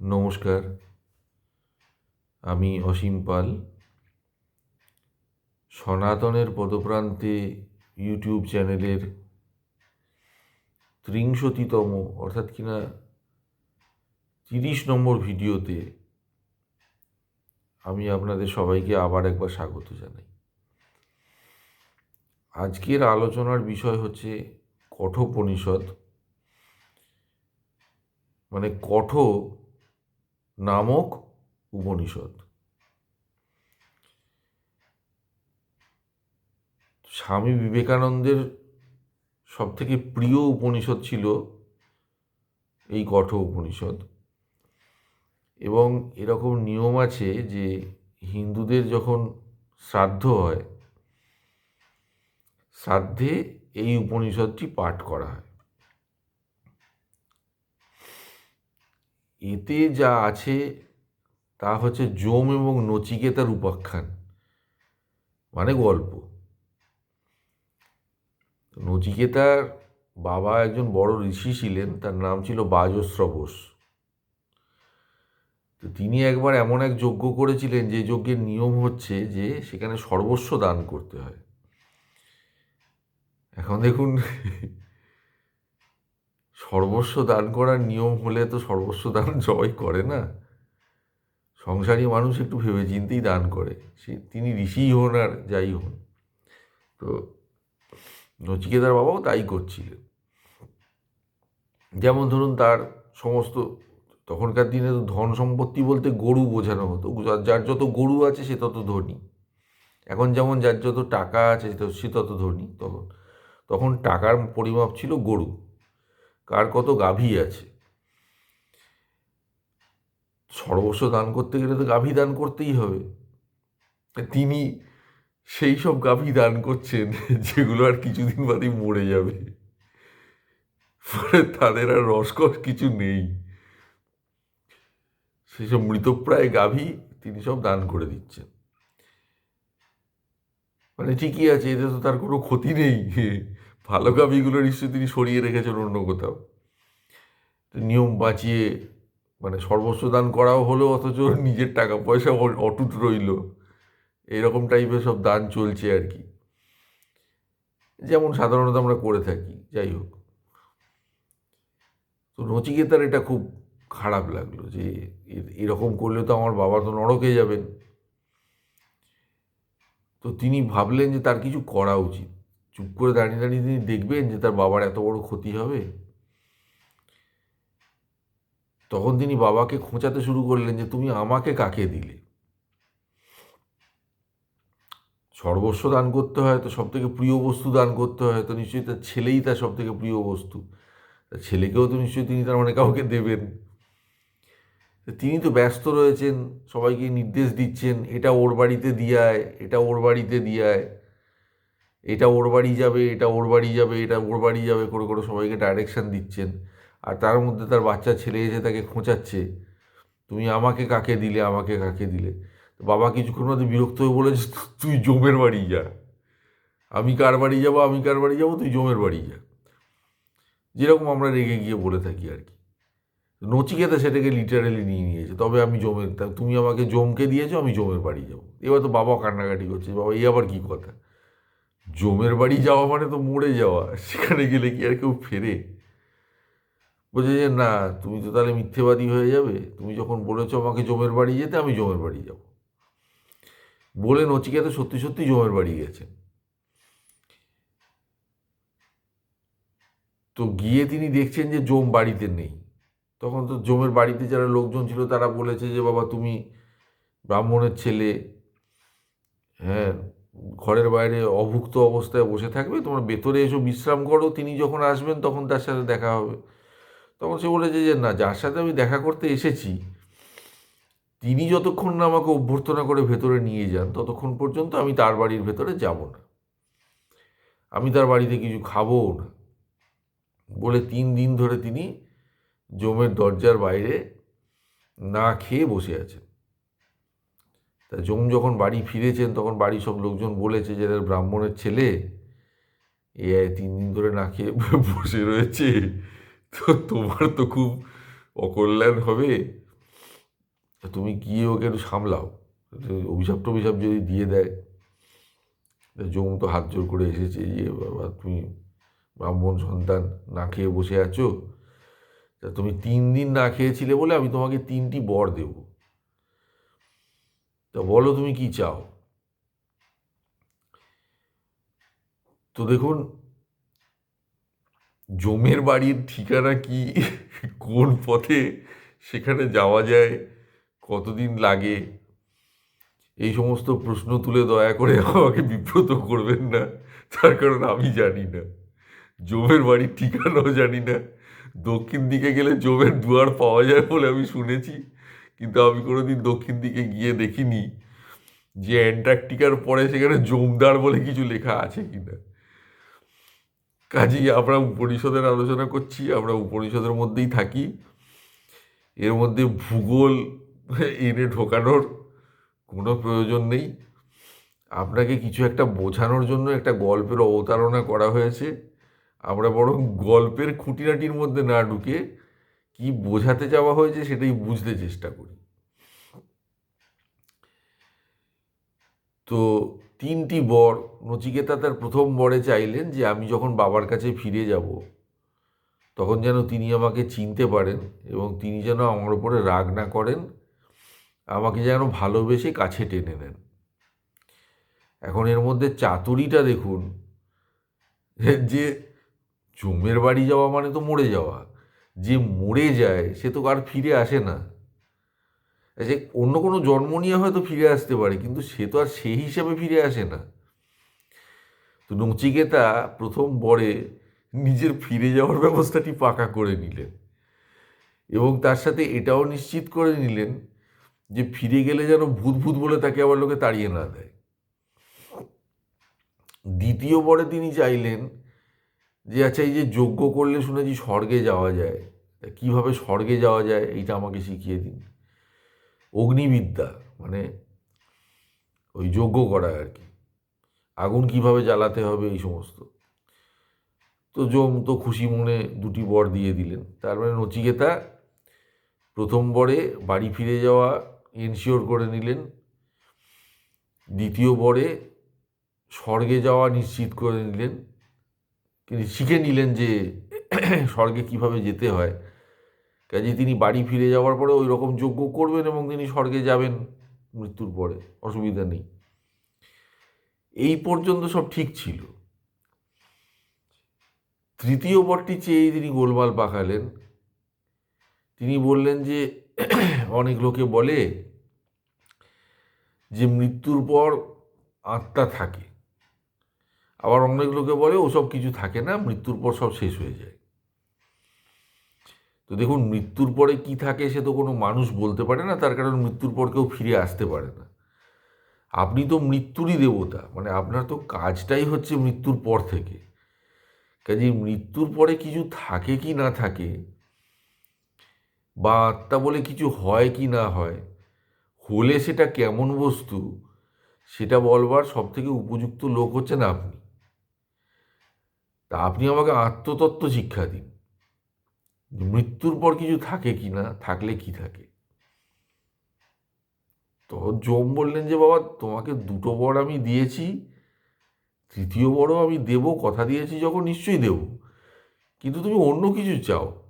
নমস্কার, আমি অসীম পাল। সনাতনের পদপ্রান্তে ইউটিউব চ্যানেলের ত্রিংশতিতম, অর্থাৎ কিনা তিরিশ নম্বর ভিডিওতে আমি আপনাদের সবাইকে আবার একবার স্বাগত জানাই। আজকের আলোচনার বিষয় হচ্ছে কঠোপনিষদ মানে কঠ নামক উপনিষদ। স্বামী বিবেকানন্দের সব থেকে প্রিয় উপনিষদ ছিল এই কঠ উপনিষদ। এবং এরকম নিয়ম আছে যে হিন্দুদের যখন শ্রাদ্ধ হয়, শ্রাদ্ধে এই উপনিষদটি পাঠ করা হয়। এতে যা আছে তা হচ্ছে যম এবং নচিকেতার উপাখ্যান। মানে গল্প। নচিকেতার বাবা একজন বড় ঋষি ছিলেন, তার নাম ছিল বাজশ্রবস তো তিনি একবার এমন এক যজ্ঞ করেছিলেন, যে যজ্ঞের নিয়ম হচ্ছে যে সেখানে সর্বস্ব দান করতে হয়। এখন দেখুন সর্বস্ব দান করার নিয়ম হলে তো সর্বস্ব দান সবাই করে না। সংসারী মানুষ একটু ভেবে চিন্তেই দান করে। সে তিনি ঋষিই হন আর যাই হন। তো নচিকেতার বাবাও তাই করছিলেন। যেমন ধরুন তার সমস্ত তখনকার দিনে তো ধন সম্পত্তি বলতে গরু বোঝানো হতো। যার যত গরু আছে সে তত ধনী। এখন যেমন যার যত টাকা আছে সে তত ধনী। তখন তখন টাকার পরিমাপ ছিল গরু। কার কত গাভী আছে? সর্বস্ব দান করতে গেলে তো গাভী দান করতেই হবে। তিনি সেই সব গাভী দান করছেন যেগুলো আর কিছুদিন বাদেই মরে যাবে। ফলে তাদের আর রসকস কিছু নেই। সেসব মৃতপ্রায় গাভী তিনি সব দান করে দিচ্ছেন। মানে ঠিকই আছে, এতে তো তার কোনো ক্ষতি নেই। ভালো গাভীগুলো নিশ্চয়ই তিনি সরিয়ে রেখেছেন অন্য কোথাও। নিয়ম বাঁচিয়ে মানে সর্বস্ব দান করাও হলো, অথচ নিজের টাকা পয়সা অটুট রইল। এরকম টাইপের সব দান চলছে আর কি। যেমন সাধারণত আমরা করে থাকি, যাই হোক। তো নচিকেতার এটা খুব খারাপ লাগল যে এরকম করলে তো আমার বাবা তো নরকে যাবেন। তো তিনি ভাবলেন যে তার কিছু করা উচিত। চুপ করে দাঁড়িয়ে দাঁড়িয়ে তিনি দেখবেন যে তার বাবার এত বড় ক্ষতি হবে, তখন তিনি বাবাকে খোঁচাতে শুরু করলেন যে তুমি আমাকে কাকে দিলে? সর্বস্ব দান করতে হয় তো সব থেকে প্রিয় বস্তু দান করতে হয়, তো নিশ্চয়ই তার ছেলেই তার সব থেকে প্রিয় বস্তু। তার ছেলেকেও তো নিশ্চয়ই তিনি তার মানে কাউকে দেবেন। তিনি তো ব্যস্ত রয়েছেন, সবাইকে নির্দেশ দিচ্ছেন, এটা ওর বাড়িতে দিয়ায় এটা ওর বাড়িতে দিয়ায় এটা ওর বাড়ি যাবে, এটা ওর বাড়ি যাবে, এটা ওর বাড়ি যাবে করে করে সবাইকে ডাইরেকশান দিচ্ছেন। আর তার মধ্যে তার বাচ্চা ছেলে এসে তাকে খোঁচাচ্ছে। তুমি আমাকে কাকে দিলে, আমাকে কাকে দিলে? বাবা কিছুক্ষণ মধ্যে বিরক্ত হয়ে বলেছে তুই জমের বাড়ি যা। আমি কার বাড়ি যাব, আমি কার বাড়ি যাব, তুই জমের বাড়ি যা। যেরকম আমরা রেগে গিয়ে বলে থাকি আর কি। নচিকেতা সেটাকে লিটারালি নিয়ে নিয়েছে, তবে আমি জমের তুমি আমাকে জমকে দিয়েছ, আমি জমের বাড়ি যাব। এবার তো বাবা কান্নাকাটি করছে, বাবা এই আবার কী কথা? জমের বাড়ি যাওয়া মানে তো মরে যাওয়া, সেখানে গেলে কি আর কেউ ফেরে? বলছে যে, না, তুমি তো তাহলে মিথ্যেবাদী হয়ে যাবে। তুমি যখন বলেছ আমাকে জমের বাড়ি যেতে, আমি জমের বাড়ি যাব। বলে নচিকেতা সত্যি সত্যি জমের বাড়ি গেছেন তো গিয়ে তিনি দেখছেন যে জম বাড়িতে নেই। তখন তো জমের বাড়িতে যারা লোকজন ছিল, তারা বলেছে যে, বাবা, তুমি ব্রাহ্মণের ছেলে। হ্যাঁ ঘরের বাইরে অভুক্ত অবস্থায় বসে থাকবে, তোমরা ভেতরে এসো বিশ্রাম করো, তিনি যখন আসবেন তখন তার সাথে দেখা হবে। তখন সে বলেছে যে, না, যার সাথে আমি দেখা করতে এসেছি, তিনি যতক্ষণ না আমাকে অভ্যর্থনা করে ভেতরে নিয়ে যান, ততক্ষণ পর্যন্ত আমি তার বাড়ির ভেতরে যাব না। আমি তার বাড়িতে কিছু খাবও না। বলে তিন দিন ধরে তিনি জমের দরজার বাইরে না খেয়ে বসে আছেন। তা জম যখন বাড়ি ফিরেছেন, তখন বাড়ির সব লোকজন বলেছে যে ব্রাহ্মণের ছেলে এ তিন দিন ধরে না খেয়ে বসে রয়েছে। তো তোমার তো খুব অকল্যাণ হবে। তুমি গিয়ে ওকে একটু সামলাও। অভিশাপ টভিশাপ যদি দিয়ে দেয় জম তো হাত জোর করে এসেছে যে, বাবা, তুমি ব্রাহ্মণ সন্তান না খেয়ে বসে আছো। তা তুমি তিন দিন না খেয়েছিলে বলে আমি তোমাকে তিনটি বর দেব। তা বলো তুমি কি চাও? তো দেখুন, জমের বাড়ির ঠিকানা কি, কোন পথে সেখানে যাওয়া যায়, কতদিন লাগে, এই সমস্ত প্রশ্ন তুলে দয়া করে আমাকে বিব্রত করবেন না। তার কারণ আমি জানি না। জমের বাড়ির ঠিকানাও জানি না। দক্ষিণ দিকে গেলে জমের দুয়ার পাওয়া যায় বলে আমি শুনেছি। কিন্তু আমি কোনোদিন দক্ষিণ দিকে গিয়ে দেখিনি যে অ্যান্টার্কটিকার পরে সেখানে জমদার বলে কিছু লেখা আছে কিনা। কাজেই আমরা উপনিষদের আলোচনা করছি, আমরা উপনিষদের মধ্যেই থাকি। এর মধ্যে ভূগোল এনে ঢোকানোর কোনো প্রয়োজন নেই। আপনাকে কিছু একটা বোঝানোর জন্য একটা গল্পের অবতারণা করা হয়েছে। আমরা বরং গল্পের খুঁটিনাটির মধ্যে না ঢুকে কি বোঝাতে যাওয়া হয়েছে সেটাই বুঝতে চেষ্টা করি। তো তিনটি বর, নচিকেতা তার প্রথম বরে চাইলেন যে আমি যখন বাবার কাছে ফিরে যাব, তখন যেন তিনি আমাকে চিনতে পারেন এবং তিনি যেন আমার উপরে রাগ না করেন, আমাকে যেন ভালোবেসে কাছে টেনে নেন। এখন এর মধ্যে চাতুরিটা দেখুন, যে জমের বাড়ি যাওয়া মানে তো মরে যাওয়া। যে মরে যায়, সে তো আর ফিরে আসে না। সে অন্য কোনো জন্ম নিয়ে হয়তো ফিরে আসতে পারে, কিন্তু সে তো আর সেই হিসাবে ফিরে আসে না। তো নচিকেতা প্রথম বরে নিজের ফিরে যাওয়ার ব্যবস্থাটি পাকা করে নিলেন এবং তার সাথে এটাও নিশ্চিত করে নিলেন যে ফিরে গেলে যেন ভূত ভূত বলে তাকে আবার লোকে তাড়িয়ে না দেয়। দ্বিতীয় বরে তিনি চাইলেন যে আচ্ছা এই যে যজ্ঞ করলে শুনেছি স্বর্গে যাওয়া যায়। কীভাবে স্বর্গে যাওয়া যায়? এইটা আমাকে শিখিয়ে দিন। অগ্নিবিদ্যা মানে ওই যজ্ঞ করা আর কি। আগুন কীভাবে জ্বালাতে হবে, এই সমস্ত। তো যম তো খুশি মনে দুটি বর দিয়ে দিলেন। তার মানে নচিকেতা প্রথম বরে বাড়ি ফিরে যাওয়া এনশিওর করে নিলেন। দ্বিতীয় বরে স্বর্গে যাওয়া নিশ্চিত করে নিলেন। শিখে নিলেন যে স্বর্গে কীভাবে যেতে হয়। কাজে তিনি বাড়ি ফিরে যাওয়ার পরে ওই রকম যজ্ঞ করবেন এবং তিনি স্বর্গে যাবেন মৃত্যুর পরে, অসুবিধা নেই। এই পর্যন্ত সব ঠিক ছিল। তৃতীয় বরটি চেয়ে তিনি গোলমাল পাকালেন। তিনি বললেন যে অনেক লোকে বলে যে মৃত্যুর পর আত্মা থাকে। আবার অনেক লোকে বলে ওসব কিছু থাকে না, মৃত্যুর পর সব শেষ হয়ে যায়। তো দেখুন, মৃত্যুর পরে কি থাকে সে তো কোনো মানুষ বলতে পারে না, তার কারণ মৃত্যুর পর কেউ ফিরে আসতে পারে না। আপনি তো মৃত্যুরই দেবতা মানে আপনার তো কাজটাই হচ্ছে মৃত্যুর পর থেকে। কাজে মৃত্যুর পরে কিছু থাকে কি না থাকে, বা আত্মা বলে কিছু হয় কি না হয়, হলে সেটা কেমন বস্তু, সেটা বলবার সব থেকে উপযুক্ত লোক হচ্ছেন আপনি। তা আপনি আমাকে আত্মতত্ত্ব শিক্ষা দিন। মৃত্যুর পর কিছু থাকে কি না? থাকলে কি থাকে? তো জম বললেন যে, বাবা, তোমাকে দুটো বর আমি দিয়েছি, তৃতীয় বড় আমি দেব, কথা দিয়েছি যখন নিশ্চয়ই দেব। কিন্তু তুমি অন্য কিছু চাও।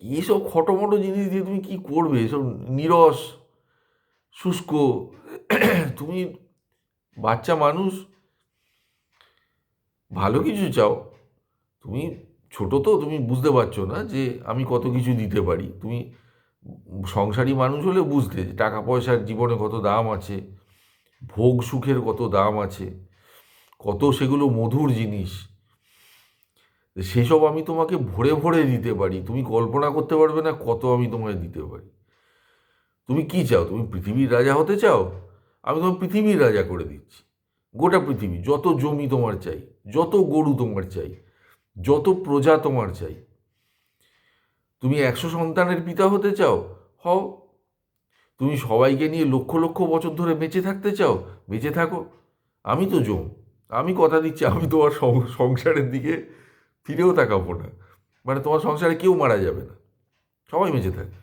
এইসব খটোমটো জিনিস দিয়ে তুমি কি করবে? এসব নিরস, শুষ্ক, তুমি বাচ্চা মানুষ ভালো কিছু চাও। তুমি ছোট তো, তুমি বুঝতে পারছ না যে আমি কত কিছু দিতে পারি। তুমি সংসারী মানুষ হলে বুঝতে যে টাকা পয়সার জীবনে কত দাম আছে, ভোগ সুখের কত দাম আছে, কত সেগুলো মধুর জিনিস। সেসব আমি তোমাকে ভরে ভরে দিতে পারি। তুমি কল্পনা করতে পারবে না কত আমি তোমায় দিতে পারি। তুমি কি চাও? তুমি পৃথিবীর রাজা হতে চাও? আমি তোমার পৃথিবীর রাজা করে দিচ্ছি। গোটা পৃথিবী, যত জমি তোমার চাই। যত গরু তোমার চাই, যত প্রজা তোমার চাই, তুমি একশো সন্তানের পিতা হতে চাও, হও। তুমি সবাইকে নিয়ে লক্ষ লক্ষ বছর ধরে বেঁচে থাকতে চাও, বেঁচে থাকো। আমি তো জম, আমি কথা দিচ্ছি, আমি তোমার সংসারের দিকে ফিরেও তাকাবো না। মানে তোমার সংসারে কেউ মারা যাবে না, সবাই বেঁচে থাকবে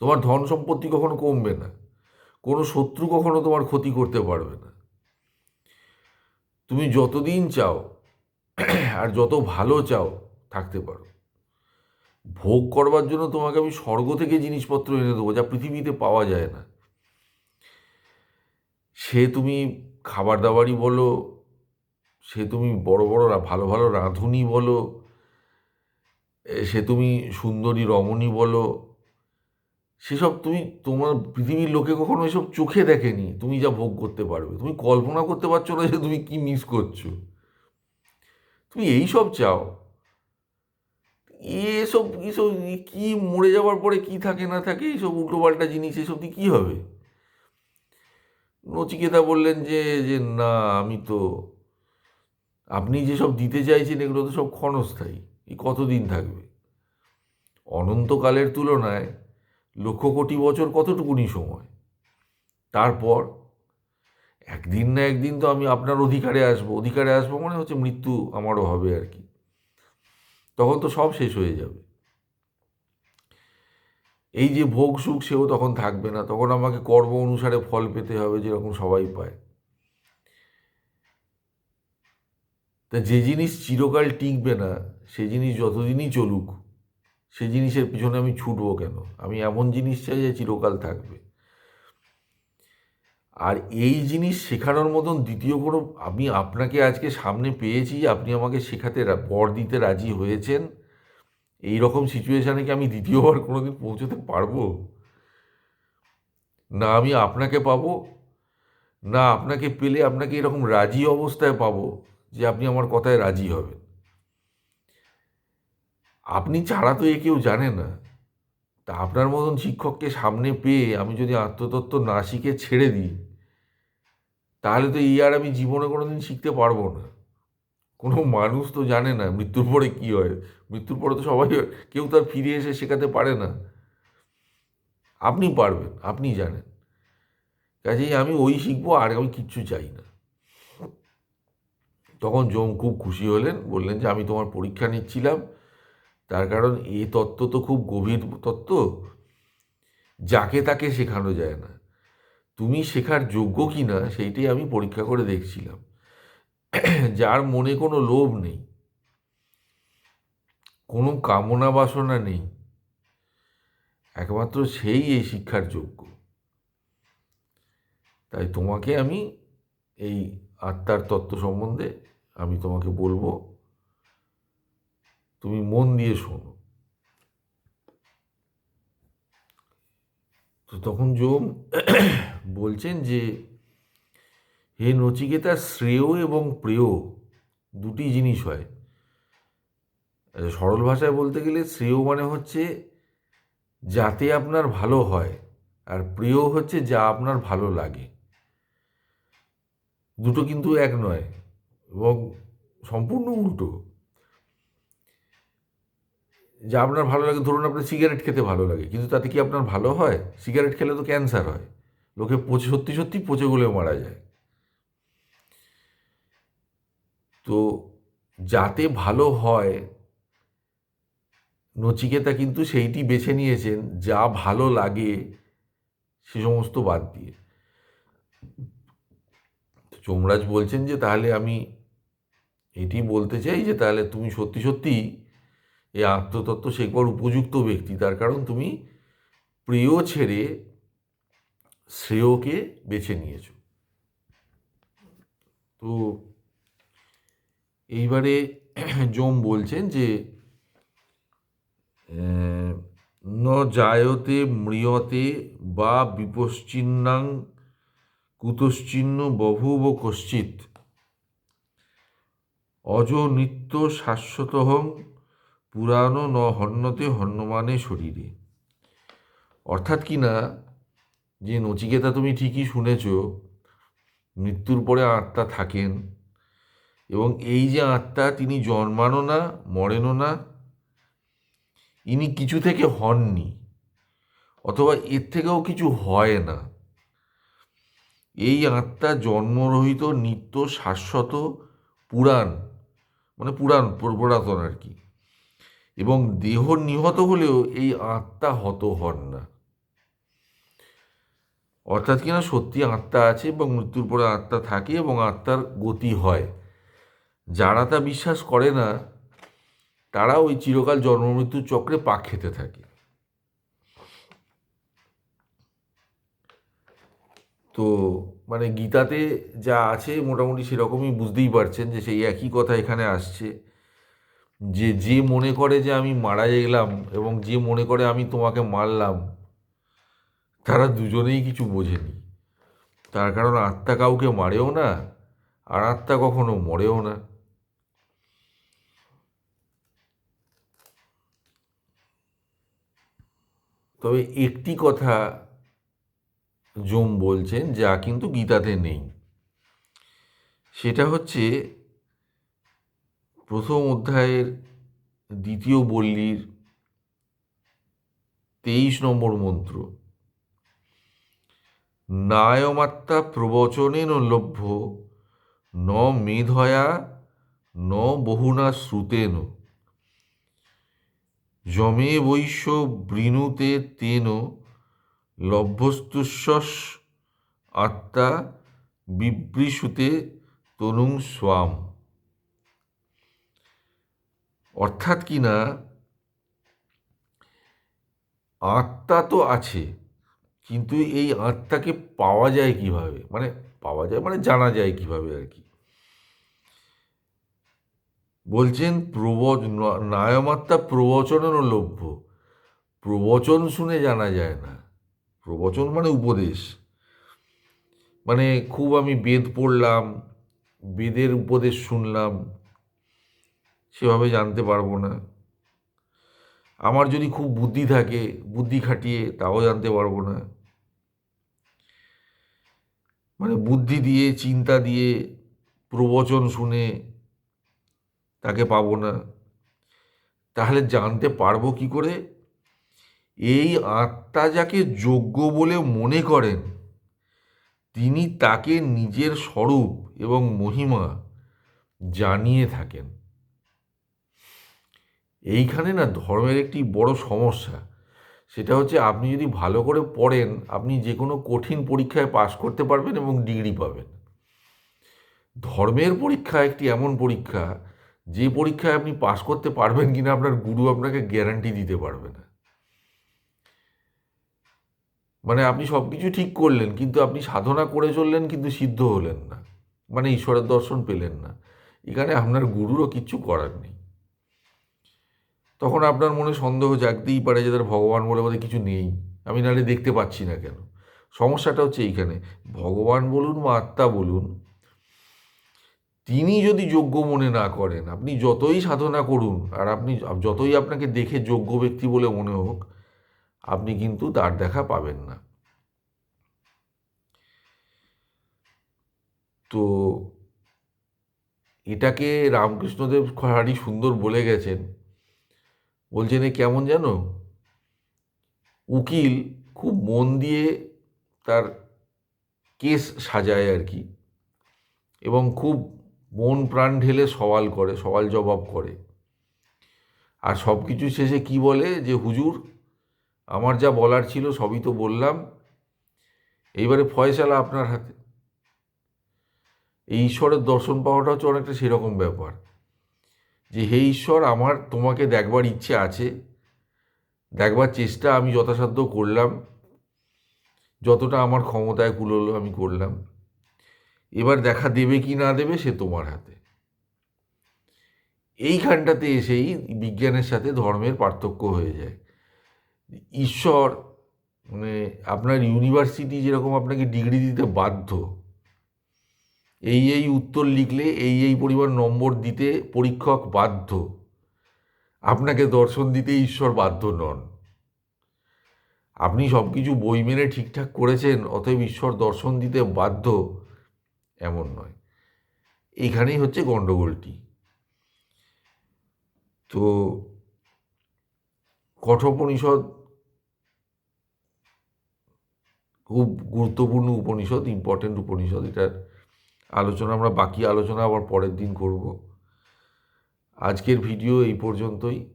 তোমার ধন সম্পত্তি কখনো কমবে না, কোনো শত্রু কখনো তোমার ক্ষতি করতে পারবে না। তুমি যতদিন চাও আর যত ভালো চাও থাকতে পারো। ভোগ করবার জন্য তোমাকে আমি স্বর্গ থেকে জিনিসপত্র এনে দেবো, যা পৃথিবীতে পাওয়া যায় না। সে তুমি খাবার দাবারই বলো, সে তুমি বড় বড় ভালো ভালো রাঁধুনি বলো সে তুমি সুন্দরী রমণী বলো সেসব তুমি তোমার পৃথিবীর লোকে কখনো এসব চোখে দেখেনি। তুমি যা ভোগ করতে পারবে। তুমি কল্পনা করতে পারছ না যে তুমি কি মিস করছ। তুমি এই সব চাও। এসব এসব কি মরে যাওয়ার পরে কি থাকে না থাকে এইসব উল্টোপাল্টা জিনিস এসব দিয়ে কী হবে? নচিকেতা বললেন যে যে না, আমি তো, আপনি যেসব দিতে চাইছেন, এগুলো তো সব ক্ষণস্থায়ী। কতদিন থাকবে? অনন্তকালের তুলনায় লক্ষ কোটি বছর কতটুকুনি সময়? তারপর একদিন না একদিন তো আমি আপনার অধিকারে আসব। অধিকারে আসব মানে হচ্ছে মৃত্যু আমারও হবে আর কি। তখন তো সব শেষ হয়ে যাবে। এই যে ভোগ সুখ সেও তখন থাকবে না। তখন আমাকে কর্ম অনুসারে ফল পেতে হবে যেরকম সবাই পায়। তা যে জিনিস চিরকাল টিকবে না, সে জিনিস যতদিনই চলুক সে জিনিসের পিছনে আমি ছুটবো কেন? আমি এমন জিনিস চাই যে চিরকাল থাকবে। আর এই জিনিস শেখানোর মতন দ্বিতীয় কোনো, আমি আপনাকে আজকে সামনে পেয়েছি আপনি আমাকে শেখাতে বর দিতে রাজি হয়েছেন। এই রকম সিচুয়েশানে কি আমি দ্বিতীয়বার কোনোদিন পৌঁছতে পারব? না আমি আপনাকে পাবো, না আপনাকে পেলে আপনাকে এরকম রাজি অবস্থায় পাবো যে আপনি আমার কথায় রাজি হবেন। আপনি ছাড়া তো এ কেউ জানে না। তা আপনার মতন শিক্ষককে সামনে পেয়ে আমি যদি আত্মতত্ত্ব না শিখে ছেড়ে দিই, তাহলে তো এই আর আমি জীবনে কোনো দিন শিখতে পারব না। কোনো মানুষ তো জানে না মৃত্যুর পরে কি হয়। মৃত্যুর পরে তো সবাই কেউ তো আর ফিরে এসে শেখাতে পারে না। আপনি পারবেন, আপনি জানেন। কাজেই আমি ওই শিখব, আর আমি কিচ্ছু চাই না। তখন জম খুব খুশি হলেন, বললেন যে আমি তোমার পরীক্ষা নিচ্ছিলাম। তার কারণ এই তত্ত্ব তো খুব গভীর তত্ত্ব। যাকে তাকে শেখানো যায় না। তুমি শেখার যোগ্য কি না সেইটাই আমি পরীক্ষা করে দেখছিলাম। যার মনে কোনো লোভ নেই। কোনো কামনা বাসনা নেই। একমাত্র সেই এই শিক্ষার যোগ্য। তাই তোমাকে আমি এই আত্মার তত্ত্ব সম্বন্ধে আমি তোমাকে বলব তুমি মন দিয়ে শোনো। তো তখন যোম বলছেন যে হে নচিকেতা শ্রেয় এবং প্রেয় দুটি জিনিস হয়। আহ, সরল ভাষায় বলতে গেলে শ্রেয় মানে হচ্ছে যাতে আপনার ভালো হয় আর প্রিয় হচ্ছে যা আপনার ভালো লাগে। দুটো কিন্তু এক নয় এবং সম্পূর্ণ উল্টো। যা আপনার ভালো লাগে, ধরুন আপনার সিগারেট খেতে ভালো লাগে, কিন্তু তাতে কি আপনার ভালো হয়? সিগারেট খেলে তো ক্যান্সার হয়। লোকে পচে, সত্যি সত্যি পচে গলে মারা যায়। তো যাতে ভালো হয়, নচিকেতা কিন্তু সেইটি বেছে নিয়েছেন, যা ভালো লাগে, সে সমস্ত বাদ দিয়ে। তো যমরাজ বলছেন যে, তাহলে আমি এটি বলতে চাই যে, তাহলে তুমি সত্যি সত্যি এই আত্মতত্ত্ব শেখবার উপযুক্ত ব্যক্তি। তার কারণ তুমি প্রিয় ছেড়ে শ্রেয়কে বেছে নিয়েছ। তো এইবারে যম বলছেন যে ন জায়তে ম্রিয়তে বা বিপশ্চিন্নাং কুতশ্চিন্ন বভুব কশ্চিৎ। অজ নিত্য শাশ্বতহং পুরাণ ন হন্যতে হন্যমানে শরীরে। অর্থাৎ কি না, যে নচিকেতা তুমি ঠিকই শুনেছ, মৃত্যুর পরে আত্মা থাকেন এবং এই যে আত্মা তিনি জন্মানো না, মরেনও না, ইনি কিছু থেকে হননি অথবা এর থেকেও কিছু হয় না। এই আত্মা জন্মরহিত, নিত্য, শাশ্বত, পুরাণ মানে পুরাণ পুর- পুরাতন আর কি। এবং দেহ নিহত হলেও এই আত্মা হত হন না। অর্থাৎ কিনা সত্যি আত্মা আছে এবং মৃত্যুর পরে আত্মা থাকে এবং আত্মার গতি হয়। যারা তা বিশ্বাস করে না, তারা ওই চিরকাল জন্ম মৃত্যুর চক্রে পাক খেতে থাকে। তো মানে গীতাতে যা আছে মোটামুটি সেরকমই বুঝতেই পারছেন যে সেই একই কথা এখানে আসছে। যে যে মনে করে যে আমি মারা গেলাম এবং যে মনে করে আমি তোমাকে মারলাম, তারা দুজনেই কিছু বোঝেনি। তার কারণ আত্মা কাউকে মারেও না, আর আত্মা কখনো মরেও না। তবে একটি কথা জোম বলছেন, যা কিন্তু গীতাতে নেই। সেটা হচ্ছে প্রথম অধ্যায়ের দ্বিতীয় বল্লীর তেইশ নম্বর মন্ত্র। নায়মাত্মা প্রবচনেন লভ্য, ন মেধয়া, ন বহুনা শ্রুতেন। যমে বৈশ্য বৃণুতে তেন লভ্যস্তুস্বস আত্মা বিবৃশুতে তনুং স্বাম। অর্থাৎ কি না? আত্মা তো আছে, কিন্তু এই আত্মাকে পাওয়া যায় কীভাবে? মানে পাওয়া যায় মানে জানা যায় কীভাবে আর কি? বলছেন প্রবচ, নায়মাত্মা প্রবচনেরও লভ্য। প্রবচন শুনে জানা যায় না। প্রবচন মানে উপদেশ। মানে খুব আমি বেদ পড়লাম, বেদের উপদেশ শুনলাম সেভাবে জানতে পারব না। আমার যদি খুব বুদ্ধি থাকে, বুদ্ধি খাটিয়ে তাও জানতে পারব না। মানে বুদ্ধি দিয়ে, চিন্তা দিয়ে, প্রবচন শুনে তাকে পাবো না। তাহলে জানতে পারব কি করে? এই আত্মা যাকে যোগ্য বলে মনে করেন, তিনি তাকে নিজের স্বরূপ এবং মহিমা জানিয়ে থাকেন। এইখানে না ধর্মের একটি বড় সমস্যা। সেটা হচ্ছে আপনি যদি ভালো করে পড়েন, আপনি যে কোনো কঠিন পরীক্ষায় পাশ করতে পারবেন এবং ডিগ্রি পাবেন। ধর্মের পরীক্ষা একটি এমন পরীক্ষা, যে পরীক্ষায় আপনি পাশ করতে পারবেন কিনা আপনার গুরু আপনাকে গ্যারান্টি দিতে পারবে না। মানে আপনি সব কিছু ঠিক করলেন, কিন্তু আপনি সাধনা করে চললেন, কিন্তু সিদ্ধ হলেন না। মানে ঈশ্বরের দর্শন পেলেন না। এখানে আপনার গুরুরও কিচ্ছু করার নেই। তখন আপনার মনে সন্দেহ জাগতেই পারে যে তার ভগবান বলে বোধহয় কিছু নেই। আমি নাহলে দেখতে পাচ্ছি না কেন? সমস্যাটা হচ্ছে এইখানে। ভগবান বলুন বা আত্মা বলুন, তিনি যদি যোগ্য মনে না করেন, আপনি যতই সাধনা করুন, আর আপনি যতই আপনাকে দেখে যোগ্য ব্যক্তি বলে মনে হোক, আপনি কিন্তু তার দেখা পাবেন না। তো এটাকে রামকৃষ্ণদেব খাড়ি সুন্দর বলে গেছেন। বলছেন এ কেমন জানো? উকিল খুব মন দিয়ে তার কেস সাজায় আর কি এবং খুব মন প্রাণ ঢেলে সওয়াল করে, সওয়াল জবাব করে। আর সব কিছু শেষে কি বলে? যে, হুজুর, আমার যা বলার ছিল সবই তো বললাম। এইবারে ফয়সালা আপনার হাতে। এই ঈশ্বরের দর্শন পাওয়াটা হচ্ছে অনেকটা সেরকম ব্যাপার। যে হে ঈশ্বর, আমার তোমাকে দেখবার ইচ্ছে আছে। দেখবার চেষ্টা আমি যথাসাধ্য করলাম। যতটা আমার ক্ষমতায় কুলোলো আমি করলাম। এবার দেখা দেবে কি না দেবে সে তোমার হাতে। এইখানটাতে এসেই বিজ্ঞানের সাথে ধর্মের পার্থক্য হয়ে যায়। ঈশ্বর মানে আপনার ইউনিভার্সিটি যেরকম আপনাকে ডিগ্রি দিতে বাধ্য এই এই উত্তর লিখলে এই এই পরিমাণ নম্বর দিতে পরীক্ষক বাধ্য। আপনাকে দর্শন দিতে ঈশ্বর বাধ্য নন। আপনি সব কিছু বই মেনে ঠিকঠাক করেছেন, অতএব ঈশ্বর দর্শন দিতে বাধ্য এমন নয়। এইখানেই হচ্ছে গণ্ডগোলটি। তো কঠোপনিষদ খুব গুরুত্বপূর্ণ উপনিষদ ইম্পর্টেন্ট উপনিষদ এটার আলোচনা, আমরা বাকি আলোচনা আবার পরের দিন করব। আজকের ভিডিও এই পর্যন্তই।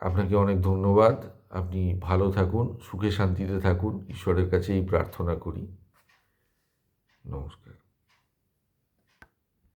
আপনাকে অনেক ধন্যবাদ। আপনি ভালো থাকুন, সুখে শান্তিতে থাকুন। ঈশ্বরের কাছে এই প্রার্থনা করি। নমস্কার।